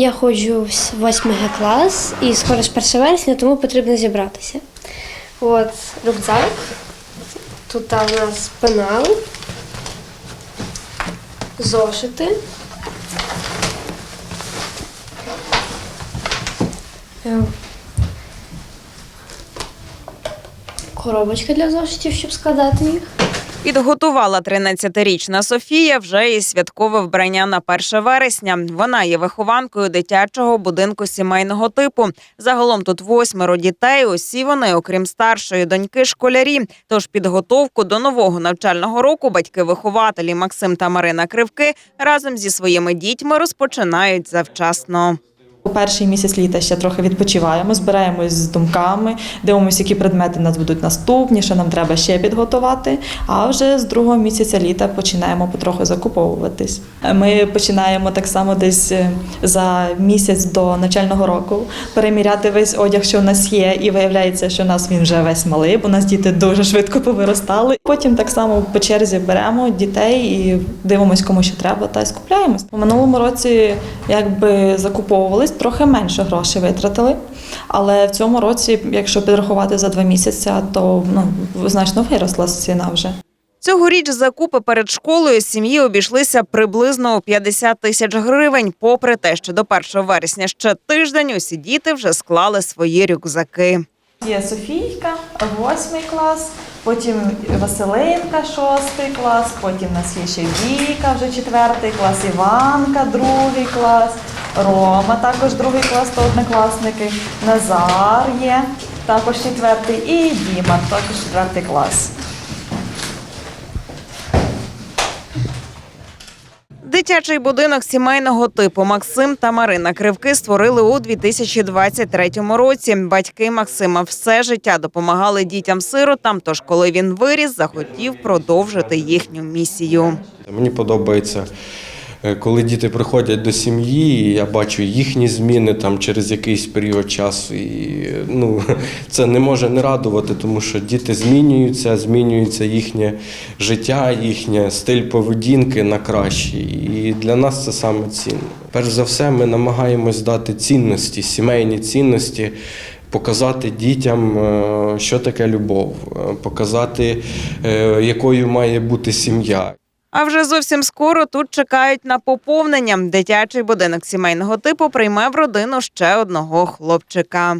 Я ходжу в 8 клас і скоро ж 1 вересня, тому потрібно зібратися. От рюкзак. Тут у нас пенал, зошити. Е, Коробочка для зошитів, щоб складати їх. Підготувала 13-річна Софія вже і святкове вбрання на 1 вересня. Вона є вихованкою дитячого будинку сімейного типу. Загалом тут восьмеро дітей. Усі вони, окрім старшої доньки, школярі. Тож підготовку до нового навчального року батьки-вихователі Максим та Марина Кривки разом зі своїми дітьми розпочинають завчасно. У перший місяць літа ще трохи відпочиваємо, збираємось з думками, дивимося, які предмети нас будуть наступні, що нам треба ще підготувати. А вже з другого місяця літа починаємо потроху закуповуватись. Ми починаємо так само десь е, за місяць до навчального року переміряти весь одяг, що в нас є, і виявляється, що у нас він вже весь малий, бо у нас діти дуже швидко повиростали. Потім так само по черзі беремо дітей і дивимося, кому що треба, та й скупляємось. У минулому році якби закуповувались, трохи менше грошей витратили. Але в цьому році, якщо підрахувати за два місяці, то ну значно виросла ціна вже. Цьогоріч закупи перед школою сім'ї обійшлися приблизно у 50 тисяч гривень. Попри те, що до 1 вересня ще тиждень, усі діти вже склали свої рюкзаки. Є Софійка, восьмий клас, потім Василинка, шостий клас, потім у нас є ще Віка, вже четвертий клас, Іванка, другий клас, Рома, також другий клас, то однокласники, Назар є, також четвертий, і Діма, також четвертий клас. Дитячий будинок сімейного типу Максим та Марина Кривки створили у 2023 році. Батьки Максима все життя допомагали дітям-сиротам. Тож, коли він виріс, захотів продовжити їхню місію. Мені подобається, коли діти приходять до сім'ї, я бачу їхні зміни там через якийсь період часу. І ну, це не може не радувати, тому що діти змінюються, змінюється їхнє життя, їхнє стиль поведінки на краще. І для нас це саме цінно. Перш за все, ми намагаємось дати цінності, сімейні цінності. Показати дітям, е, що таке любов, е, показати, е, якою має бути сім'я. А вже зовсім скоро тут чекають на поповнення. Дитячий будинок сімейного типу прийме в родину ще одного хлопчика.